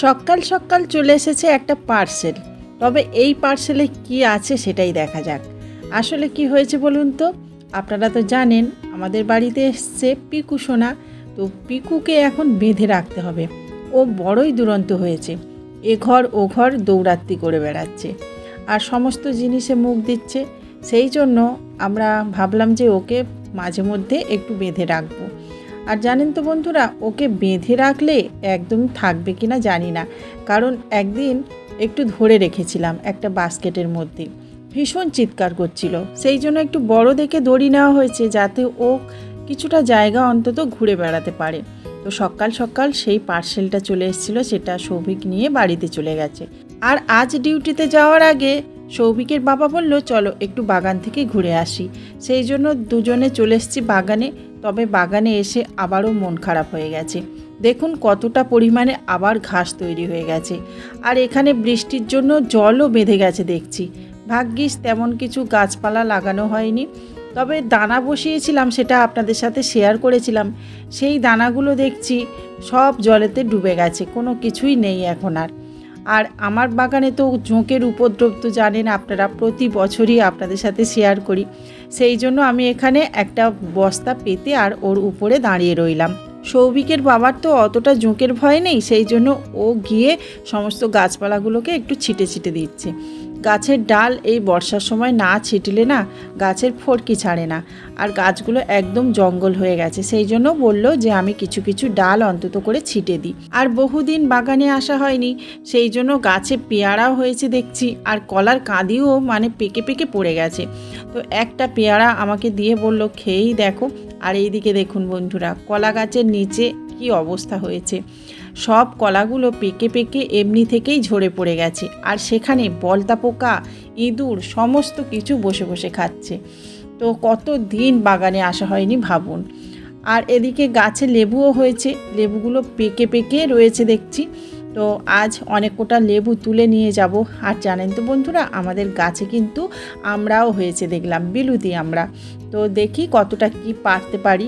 সকাল সকাল চলে এসেছে একটা পার্সেল তবে এই পার্সেলে কি আছে সেটাই দেখা যাক। আসলে কি হয়েছে বলুন তো? আপনারা তো জানেন, আমাদের বাড়িতে এসছে পিকু সোনা। তো পিকুকে এখন বেঁধে রাখতে হবে। ও বড়ই দুরন্ত হয়েছে। এ ঘর ও ঘর দৌড়াত্তি করে বেড়াচ্ছে। আর সমস্ত জিনিসে মুখ দিচ্ছে। সেই জন্য আমরা ভাবলাম যে ওকে মাঝে মধ্যে একটু বেঁধে রাখব। আর জানেন তো বন্ধুরা, ওকে বেঁধে রাখলে একদম থাকবে কি না জানি না। কারণ একদিন একটু ধরে রেখেছিলাম একটা বাস্কেটের মধ্যে। ভীষণ চিৎকার করছিল। সেই জন্য একটু বড় দেখে দড়ি নেওয়া হয়েছে যাতে ও কিছুটা জায়গা অন্তত ঘুরে বেড়াতে পারে। তো সকাল সকাল সেই পার্সেলটা চলে এসেছিল, সেটা সৌভিক নিয়ে বাড়িতে চলে গেছে। আর আজ ডিউটিতে যাওয়ার আগে সৌভিকের বাবা বলল, চলো একটু বাগান থেকে ঘুরে আসি। সেই জন্য দুজনে চলে এসেছি বাগানে। তবে বাগানে এসে আবারও মন খারাপ হয়ে গেছে। দেখুন কতটা পরিমাণে আবার ঘাস তৈরি হয়ে গেছে। আর এখানে বৃষ্টির জন্য জলও বেঁধে গেছে দেখছি। ভাগ্যিস তেমন কিছু গাছপালা লাগানো হয়নি। তবে দানা বসিয়েছিলাম, সেটা আপনাদের সাথে শেয়ার করেছিলাম। সেই দানাগুলো দেখছি সব জলেতে ডুবে গেছে, কোনো কিছুই নেই এখন আর। আর আমার বাগানে তো ঝোঁকের উপদ্রব তো জানেন আপনারা, প্রতি বছরই আপনাদের সাথে শেয়ার করি। সেই জন্য আমি এখানে একটা বস্তা পেতে আর ওর উপরে দাঁড়িয়ে রইলাম। সৌভিকের বাবার তো অতটা জোঁকের ভয় নেই, সেই জন্য ও গিয়ে সমস্ত গাছপালাগুলোকে একটু ছিটে ছিটে দিচ্ছে। গাছের ডাল এই বর্ষার সময় না ছিটলে না গাছের ফড়কি ছাড়ে না। আর গাছগুলো একদম জঙ্গল হয়ে গেছে। সেই জন্য বলল যে আমি কিছু কিছু ডাল অন্তত করে ছিটে দিই। আর বহুদিন বাগানে আসা হয়নি। সেই জন্য গাছে পেয়ারাও হয়েছে দেখছি। আর কলার কাঁদিও মানে পেকে পেকে পড়ে গেছে। তো একটা পেয়ারা আমাকে দিয়ে বলল, খেয়েই দেখো। আর এইদিকে দেখুন বন্ধুরা, কলা গাছের নিচে কি অবস্থা হয়েছে। সব কলাগুলো পেকে পেকে এমনি থেকেই ঝরে পড়ে গেছে। আর সেখানে বলতা পোকা, ইঁদুর সমস্ত কিছু বসে বসে খাচ্ছে। তো কত দিন বাগানে আসা হয়নি ভাবুন। আর এদিকে গাছে লেবুও হয়েছে, লেবুগুলো পেকে পেকে রয়েছে দেখছি। তো আজ অনেক কোটা লেবু তুলে নিয়ে যাব। আর জানেন তো বন্ধুরা, আমাদের গাছে কিন্তু আমরাও হয়েছে দেখলাম, বিলুতি আমরা। তো দেখি কতটা কি পারতে পারি।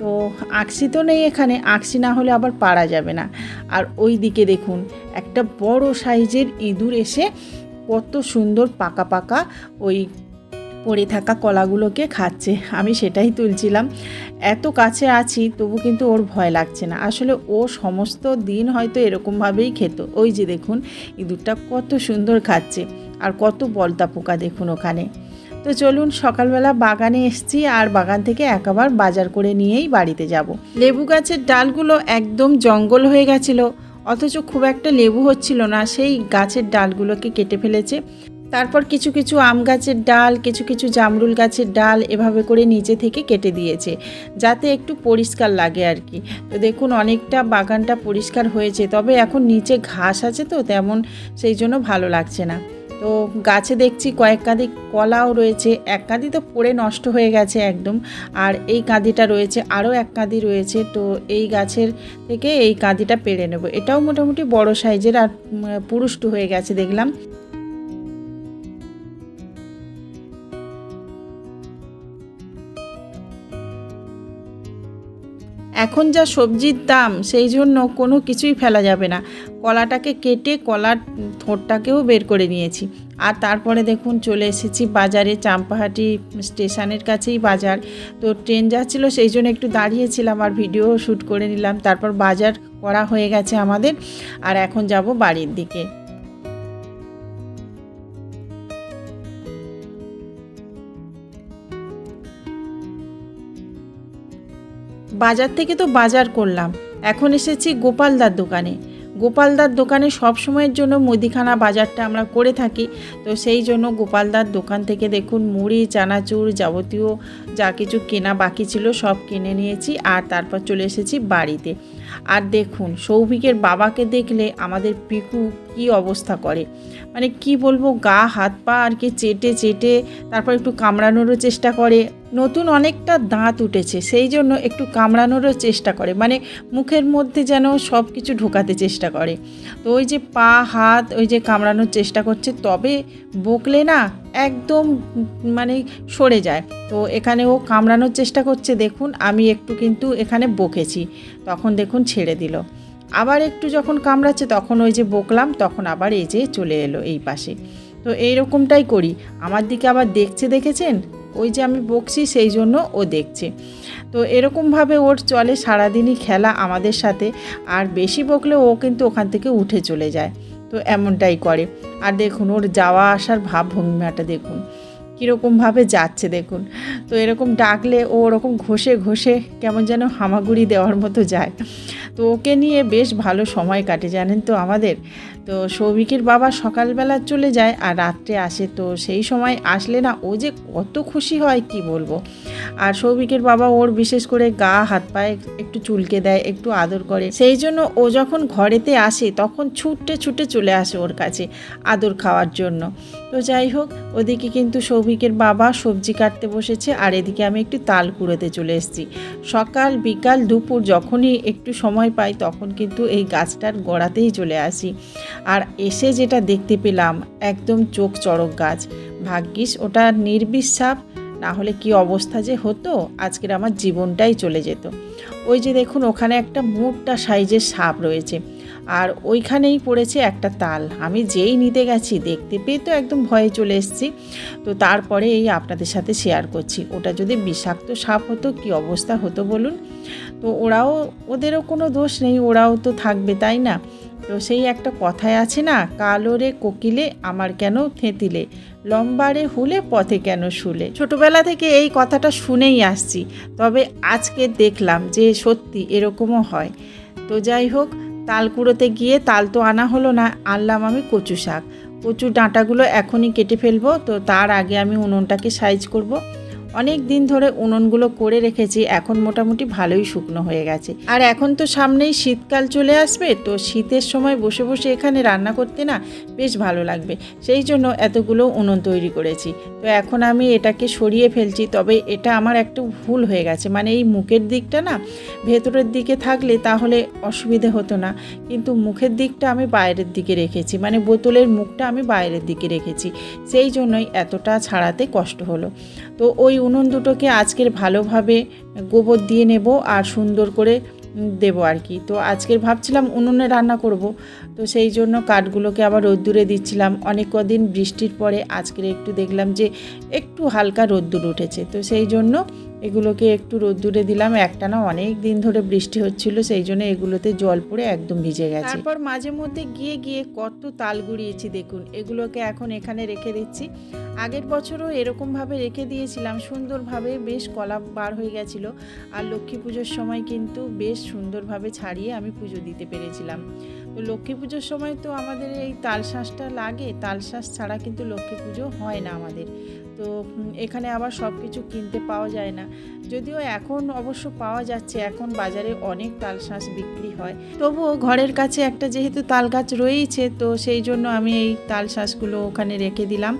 তো আঁকশি তো নেই এখানে আঁকশি না হলে আবার পারা যাবে না। আর ওই দিকে দেখুন, একটা বড় সাইজের ইঁদুর এসে কত সুন্দর পাকা পাকা ওই পড়ে থাকা কলাগুলোকে খাচ্ছে। আমি সেটাই তুলছিলাম। এত কাছে আছি, তবু কিন্তু ওর ভয় লাগছে না। আসলে ও সমস্ত দিন হয়তো এরকমভাবেই খেত। ওই যে দেখুন, ইঁদুরটা কত সুন্দর খাচ্ছে। আর কত বলতা পোকা দেখুন ওখানে। তো চলুন সকালবেলা বাগানে এসছি আর বাগান থেকে একবার বাজার করে নিয়েই বাড়িতে যাব। লেবু গাছের ডালগুলো একদম জঙ্গল হয়ে গেছিল, অথচ খুব একটা লেবু হচ্ছিল না, সেই গাছের ডালগুলোকে কেটে ফেলেছে। তারপর কিছু কিছু আম গাছের ডাল, কিছু কিছু জামরুল গাছের ডাল এভাবে করে নিচে থেকে কেটে দিয়েছে, যাতে একটু পরিষ্কার লাগে আর কি। তো দেখুন অনেকটা বাগানটা পরিষ্কার হয়েছে, তবে এখন নিচে ঘাস আছে তো, তেমন সেই জন্য ভালো লাগছে না। তো গাছে দেখছি কয়েক কাঁদি কলাও রয়েছে, এক কাঁদি তো পড়ে নষ্ট হয়ে গেছে একদম, আর এই কাঁদিটা রয়েছে, আরও এক কাঁদি রয়েছে, তো এই গাছের থেকে এই কাঁদিটা পেরে নেব। এটাও মোটামুটি বড় সাইজের আর পুরুষ্ট হয়ে গেছে দেখলাম। এখন যা সবজির দাম, সেই জন্য কোনো কিছুই ফেলা যাবে না। কলাটাকে কেটে কলার থোরটাকেও বের করে নিয়েছি। আর তারপরে দেখুন, চলে এসেছি বাজারে, চাম্পাহাটি স্টেশনের কাছেই বাজার। তো ট্রেন যাচ্ছিল, সেই জন্য একটু দাঁড়িয়েছিলাম আর ভিডিও শ্যুট করে নিলাম। তারপর বাজার করা হয়ে গেছে আমাদের। আর এখন যাব বাড়ির দিকে। বাজার থেকে তো বাজার করলাম। এখন এসেছি গোপালদার দোকানে। গোপালদার দোকানে সব সময়ের জন্য মুদিখানা বাজারটা আমরা করে থাকি। তো সেই জন্য গোপালদার দোকান থেকে দেখুন মুড়ি, চানাচুর যাবতীয় যা কিছু কেনা বাকি ছিল সব কিনে নিয়েছি আর তারপর চলে এসেছি বাড়িতে। আর দেখুন, সৌভিকের বাবাকে দেখলে আমাদের পিকু কি অবস্থা করে। মানে কি বলব, গা, হাত পা আর কি চেটে চেটে, তারপর একটু কামড়ানোরও চেষ্টা করে। নতুন অনেকটা দাঁত উঠেছে, সেই জন্য একটু কামড়ানোরও চেষ্টা করে। মানে মুখের মধ্যে যেন সব কিছু ঢোকাতে চেষ্টা করে। তো ওই যে পা, হাত ওই যে কামড়ানোর চেষ্টা করছে, তবে বকলে না একদম মানে সরে যায়। তো এখানে ও কামড়ানোর চেষ্টা করছে, দেখুন আমি একটু কিন্তু এখানে বকেছি। তখন দেখুন ছেড়ে দিল। আবার একটু যখন কামড়াচ্ছে, তখন ওই যে বকলাম, তখন আবার এই যে চলে এলো এই পাশে। তো এই রকমটাই করি। আমার দিকে আবার দেখছে, দেখেছেন? ওই যে আমি বকছি, সেই জন্য ও দেখছে। তো এরকমভাবে ওর চলে সারাদিনই খেলা আমাদের সাথে। আর বেশি বকলে ও কিন্তু ওখান থেকে উঠে চলে যায়। তো এমনটাই করে। আর দেখুন, ওর যাওয়া আসার ভাব ভঙ্গিমাটা দেখুন। কীরকমভাবে যাচ্ছে দেখুন। তো এরকম ডাকলে ও ওরকম ঘষে ঘষে কেমন যেন হামাগুড়ি দেওয়ার মতো যায়। তো ওকে নিয়ে বেশ ভালো সময় কাটে, জানেন তো আমাদের? তো সৌভিকের বাবা সকালবেলা চলে যায় আর রাত্রে আসে। তো সেই সময় আসলে না ও যে কত খুশি হয়, কি বলব? আর সৌভিকের বাবা ওর বিশেষ করে গা, হাত পায়ে একটু চুলকে দেয়, একটু আদর করে। সেই জন্য ও যখন ঘরেতে আসে তখন ছুটে ছুটে চলে আসে ওর কাছে আদর খাওয়ার জন্য। তো যাই হোক, ওদিকে কিন্তু সৌভিকের বাবা সবজি কাটতে বসেছে আর এদিকে আমি একটু তাল কুড়োতে চলে এসেছি। সকাল বিকাল দুপুর যখনই একটু সময় পাই তখন কিন্তু এই গাছটার গোড়াতেই চলে আসি। আর এসে যেটা দেখতে পেলাম, একদম চোখ চড়ক গাছ। ভাগ্যিস ওটা নির্বিষ সাপ না হলে কি অবস্থা যে হতো? আজকের আমার জীবনটাই চলে যেত। ওই যে দেখুন, ওখানে একটা মোটা সাইজের সাপ রয়েছে আর ওইখানেই পড়েছে একটা তাল। আমি যেই নিতে গেছি, দেখতে পেয়ে তো একদম ভয়ে চলে এসেছি। তো তারপরে এই আপনাদের সাথে শেয়ার করছি। ওটা যদি বিষাক্ত সাপ হতো, কি অবস্থা হতো বলুন? তো ওরাও, ওদেরও কোনো দোষ নেই, ওরাও তো থাকবে, তাই না? তো সেই একটা কথায় আছে না কালোরে কোকিলে, আমার কেন থেঁতিলে? লম্বারে হুলে পথে কেন শুলে? ছোটবেলা থেকে এই কথাটা শুনেই আসছি, তবে আজকে দেখলাম যে সত্যি এরকমও হয়। তো যাই হোক তাল কুড়োতে গিয়ে তাল তো আনা হলো না, আনলাম আমি কচু শাক। কচু ডাঁটাগুলো এখনই কেটে ফেলব, তো তার আগে আমি উনুনটাকে সাইজ করব। অনেক দিন ধরে উনুনগুলো করে রেখেছি, এখন মোটামুটি ভালোই শুকনো হয়ে গেছে। আর এখন তো সামনেই শীতকাল চলে আসবে, তো শীতের সময় বসে বসে এখানে রান্না করতে না বেশ ভালো লাগবে। সেই জন্য এতগুলো উনুন তৈরি করেছি। তো এখন আমি এটাকে সরিয়ে ফেলছি, তবে এটা আমার একটু ভুল হয়ে গেছে। মানে এই মুখের দিকটা না ভেতরের দিকে থাকলে তাহলে অসুবিধে হতো না। কিন্তু মুখের দিকটা আমি বাইরের দিকে রেখেছি মানে বোতলের মুখটা আমি বাইরের দিকে রেখেছি। সেই জন্যই এতটা ছাড়াতে কষ্ট হলো। তো ওই উনুন দুটোকে আজকের ভালোভাবে গোবর দিয়ে নেব আর সুন্দর করে দেব আর কি। তো আজকের ভাবছিলাম উনুনে রান্না করব, তো সেই জন্য কাঠগুলোকে আবার রোদ্দুরে দিচ্ছিলাম। অনেক কদিন বৃষ্টির পরে আজকের একটু দেখলাম যে একটু হালকা রোদ্দুর উঠেছে, তো সেই জন্য এগুলোকে একটু রোদ্দুরে দিলাম, একটা না অনেক দিন ধরে বৃষ্টি হচ্ছিল, সেই জন্য এগুলোতে জল পড়ে একদম ভিজে গেছে। তারপর মাঝে মধ্যে গিয়ে গিয়ে কত তাল গুড়িয়েছি, দেখুন, এগুলোকে এখন এখানে রেখে দিচ্ছি। আগের বছরও এরকমভাবে রেখে দিয়েছিলাম, সুন্দরভাবে বেশ কলা বার হয়ে গেছিল, আর লক্ষ্মী পুজোর সময় কিন্তু বেশ সুন্দরভাবে ছাড়িয়ে আমি পুজো দিতে পেরেছিলাম। তো লক্ষ্মী পুজোর সময় তো আমাদের এই তালশ্বাসটা লাগে তালশ্বাস ছাড়া কিন্তু লক্ষ্মী পুজো হয় না আমাদের। তো এখানে আবার সব কিছু কিনতে পাওয়া যায় না। যদিও এখন অবশ্য পাওয়া যাচ্ছে, এখন বাজারে অনেক তাল শাঁস বিক্রি হয়। তবুও ঘরের কাছে একটা যেহেতু তাল গাছ রয়েইছে, তো সেই জন্য আমি এই তাল শাঁসগুলো ওখানে রেখে দিলাম,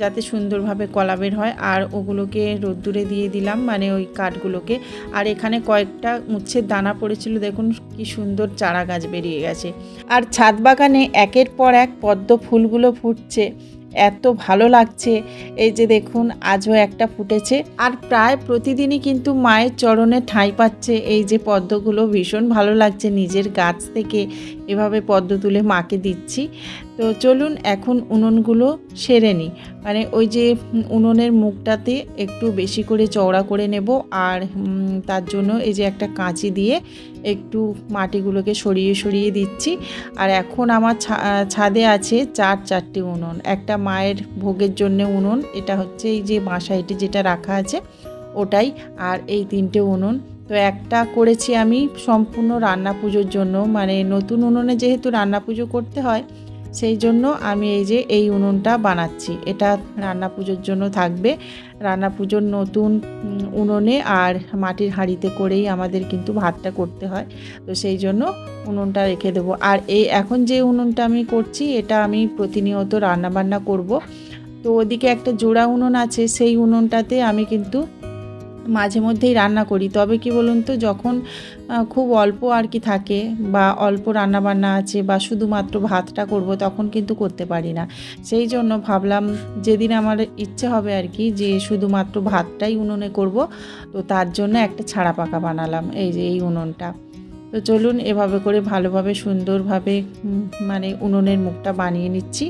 যাতে সুন্দরভাবে কলা বের হয়। আর ওগুলোকে রোদ্দুরে দিয়ে দিলাম মানে ওই কাঠগুলোকে। আর এখানে কয়েকটা উচ্ছের দানা পড়েছিল, দেখুন কি সুন্দর চারা গাছ বেরিয়ে গেছে। আর ছাদ বাগানে একের পর এক পদ্ম ফুলগুলো ফুটছে। এত ভালো লাগছে। এই যে দেখুন, আজও একটা ফুটেছে। আর প্রায় প্রতিদিনই কিন্তু মায়ের চরণে ঠাঁই পাচ্ছে। এই যে পদ্মগুলো ভীষণ ভালো লাগছে নিজের গাছ থেকে। এভাবে পদ্ম তুলে মাকে দিচ্ছি। তো চলুন এখন উনুনগুলো সেরে নিই। মানে ওই যে উনুনের মুখটাতে একটু বেশি করে চওড়া করে নেব আর তার জন্য এই যে একটা কাঁচি দিয়ে একটু মাটিগুলোকে সরিয়ে সরিয়ে দিচ্ছি। আর এখন আমার ছাদে আছে চার চারটে উনুন। একটা মায়ের ভোগের জন্য উনুন, এটা হচ্ছে এই যে বাসাইটি যেটা রাখা আছে ওটাই আর এই তিনটে উনুন। তো একটা করেছি আমি সম্পূর্ণ রান্না পুজোর জন্য। মানে নতুন উনুনে যেহেতু রান্না পুজো করতে হয় সেই জন্য আমি এই যে এই উনুনটা বানাচ্ছি। এটা রান্না পুজোর জন্য থাকবে। রান্না পুজোর নতুন উনুনে আর মাটির হাঁড়িতে করেই আমাদের কিন্তু ভাতটা করতে হয়। তো সেই জন্য উনুনটা রেখে দেবো। আর এই এখন যে উনুনটা আমি করছি, এটা আমি প্রতিনিয়ত রান্না বান্না করব। তো ওদিকে একটা জোড়া উনুন আছে, সেই উনুনটাতে আমি কিন্তু মাঝে মধ্যেই রান্না করি। তবে কি বলুন তো, যখন খুব অল্প আর কি থাকে বা অল্প রান্না বান্না আছে বা শুধুমাত্র ভাতটা করব তখন কিন্তু করতে পারি না। সেই জন্য ভাবলাম যেদিন আমার ইচ্ছে হবে আর কি যে শুধুমাত্র ভাতটাই উনুনে করব, তো তার জন্য একটা ছাড়া পাকা বানালাম এই যে এই উনুনটা। তো চলুন এভাবে করে ভালোভাবে সুন্দরভাবে মানে উনুনের মুখটা বানিয়ে নিচ্ছি।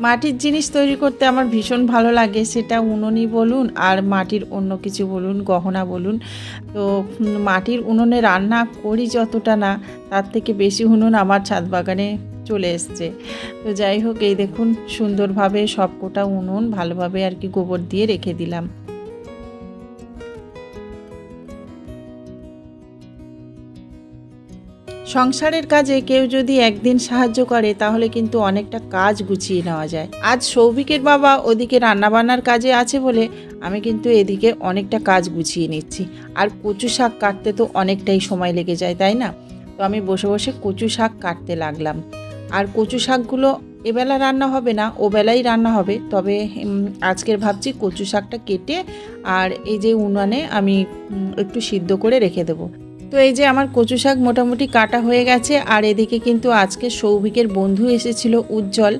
মাটির জিনিস তৈরি করতে আমার ভীষণ ভালো লাগে। সেটা উনুনই বলুন আর মাটির অন্য কিছু বলুন, গহনা বলুন। তো মাটির উনুনে রান্না করি যতটা না, তার থেকে বেশি উনুন আমার ছাদ বাগানে চলে এসছে। তো যাই হোক, এই দেখুন সুন্দরভাবে সবকটা উনুন ভালোভাবে আর কি গোবর দিয়ে রেখে দিলাম। সংসারের কাজে কেউ যদি একদিন সাহায্য করে, তাহলে কিন্তু অনেকটা কাজ গুছিয়ে নেওয়া যায়। আজ সৌভিকের বাবা ওদিকে রান্নাবান্নার কাজে আছে বলে আমি কিন্তু এদিকে অনেকটা কাজ গুছিয়ে নিচ্ছি। আর কচু শাক কাটতে তো অনেকটাই সময় লেগে যায়, তাই না? তো আমি বসে বসে কচু শাক কাটতে লাগলাম। আর কচু শাকগুলো এবেলা রান্না হবে না ও বেলাই রান্না হবে। তবে আজকের ভাবছি কচু শাকটা কেটে আর এই যে উনানে আমি একটু সিদ্ধ করে রেখে দেবো। তো এই যে আমার কচু শাক মোটামুটি কাটা হয়ে গেছে, আর এদিকে কিন্তু আজকে সৌভিকের বন্ধু এসেছিল উজ্জ্বল।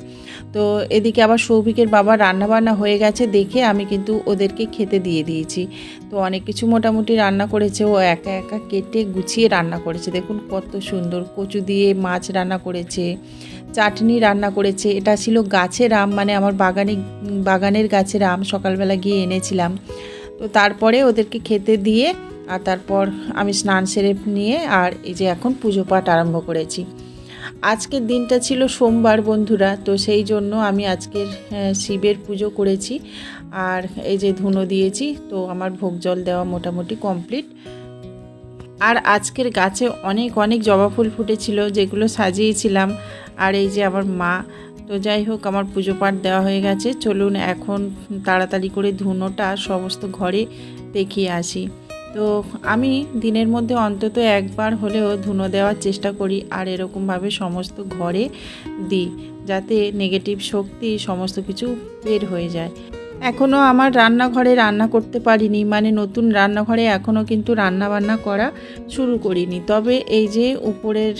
তো এদিকে আবার সৌভিকের বাবা রান্নাবান্না হয়ে গেছে দেখে আমি কিন্তু ওদেরকে খেতে দিয়ে দিয়েছি। তো অনেক কিছু মোটামুটি রান্না করেছে, ও একা একা কেটে গুছিয়ে রান্না করেছে। দেখুন কত সুন্দর কচু দিয়ে মাছ রান্না করেছে, চাটনি রান্না করেছে। এটা ছিল গাছের আম মানে আমার বাগানে, বাগানের গাছের আম সকালবেলা গিয়ে এনেছিলাম। তো তারপরে ওদেরকে খেতে দিয়ে আর তারপর আমি স্নান সেরে নিয়ে আর এই যে এখন পুজো পাঠ আরম্ভ করেছি। আজকের দিনটা ছিল সোমবার বন্ধুরা, তো সেই জন্য আমি আজকের শিবের পুজো করেছি। আর এই যে ধুনো দিয়েছি, তো আমার ভোগ জল দেওয়া মোটামুটি কমপ্লিট। আর আজকের গাছে অনেক অনেক জবা ফুল ফুটেছিল, যেগুলো সাজিয়েছিলাম। আর এই যে আমার মা, তো যাই হোক আমার পুজো পাঠ দেওয়া হয়ে গেছে। চলুন এখন তাড়াতাড়ি করে ধুনোটা সমস্ত ঘরে দেখিয়ে আসি। তো আমি দিনের মধ্যে অন্তত একবার হলেও ধুনো দেওয়ার চেষ্টা করি আর এরকমভাবে সমস্ত ঘরে দিই, যাতে নেগেটিভ শক্তি সমস্ত কিছু বের হয়ে যায়। এখনও আমার রান্নাঘরে রান্না করতে পারিনি মানে নতুন রান্নাঘরে এখনও কিন্তু রান্না বান্না করা শুরু করিনি। তবে এই যে উপরের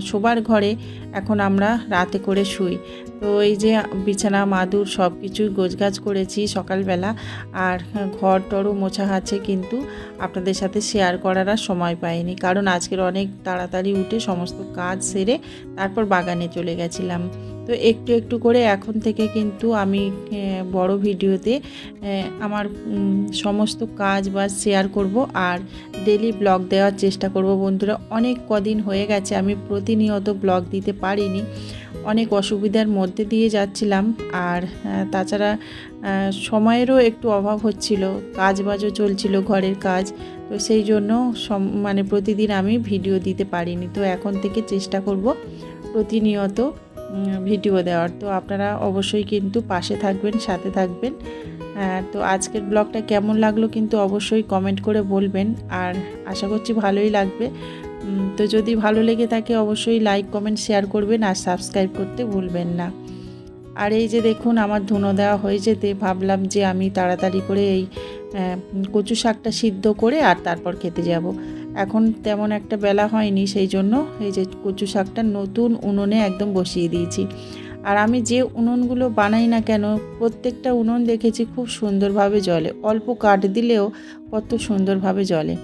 শোবার ঘরে এখন আমরা রাতে করে শুই। তো এই যে বিছানা, মাদুর সব কিছুই গোছগাছ করেছি সকালবেলা। আর ঘর টরও মোছা আছে কিন্তু আপনাদের সাথে শেয়ার করার আর সময় পাইনি। কারণ আজকের অনেক তাড়াতাড়ি উঠে সমস্ত কাজ সেরে তারপর বাগানে চলে গেছিলাম। তো একটু একটু করে এখন থেকে কিন্তু আমি বড় ভিডিওতে আমার সমস্ত কাজ বা শেয়ার করব আর ডেলি ব্লগ দেওয়ার চেষ্টা করব। বন্ধুরা, অনেক কদিন হয়ে গেছে, আমি প্রতিনিয়ত ব্লগ দিতে পারিনি। অনেক অসুবিধার মধ্যে দিয়ে যাচ্ছিলাম আর তাছাড়া সময়েরও একটু অভাব হচ্ছিল, কাজ বাজও চলছিল ঘরের কাজ, তো সেই জন্য মানে প্রতিদিন আমি ভিডিও দিতে পারিনি। তো এখন থেকে চেষ্টা করব প্রতিনিয়ত ভিডিও দেওয়ার। তো আপনারা অবশ্যই কিন্তু পাশে থাকবেন, সাথে থাকবেন। তো আজকের ব্লগটা কেমন লাগল কিন্তু অবশ্যই কমেন্ট করে বলবেন। আর আশা করছি ভালোই লাগবে। তো যদি ভালো লেগে থাকে অবশ্যই লাইক, কমেন্ট, শেয়ার করবেন আর সাবস্ক্রাইব করতে ভুলবেন না। আর এই যে দেখুন আমার ধুনো দেওয়া হয়ে যেতে ভাবলাম যে আমি তাড়াতাড়ি করে এই কচু শাকটা সিদ্ধ করে আর তারপর খেতে যাব। এখন তেমন একটা বেলা হয়নি সেই জন্য এই যে কচু শাকটা নতুন উনুনে একদম বসিয়ে দিয়েছি। আর আমি যে উনুনগুলো বানাই না কেন, প্রত্যেকটা উনুন দেখেছি খুব সুন্দরভাবে জলে অল্প কাঠ দিলেও কত সুন্দরভাবে জলে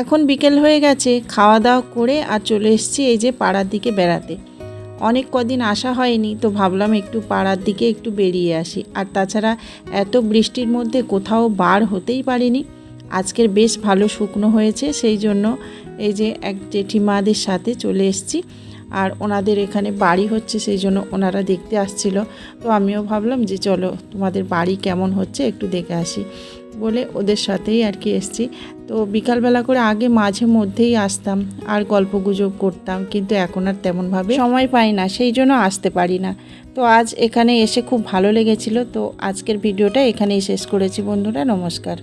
এখন বিকেল হয়ে গেছে, খাওয়া দাওয়া করে আর চলে এসেছি এই যে পাড়ার দিকে বেড়াতে। অনেক কদিন আসা হয়নি, তো ভাবলাম একটু পাড়ার দিকে একটু বেরিয়ে আসি। আর তাছাড়া এত বৃষ্টির মধ্যে কোথাও বার হতেই পারিনি। আজকের বেশ ভালো শুকনো হয়েছে, সেই জন্য এই যে এক জেঠিমাদের সাথে চলে এসেছি। আর ওনাদের এখানে বাড়ি হচ্ছে, সেই জন্য ওনারা দেখতে আসছিল। তো আমিও ভাবলাম যে চলো তোমাদের বাড়ি কেমন হচ্ছে একটু দেখে আসি। বলে ওদের সাথেই আর কি এসছি। তো বিকালবেলা করে আগে মাঝে মধ্যেই আসতাম আর গল্প গুজব করতাম, কিন্তু এখন আর তেমনভাবে সময় পাই না, সেই জন্য আসতে পারি না। তো আজ এখানে এসে খুব ভালো লেগেছিল, তো আজকের ভিডিওটা এখানেই শেষ করেছি বন্ধুরা, নমস্কার।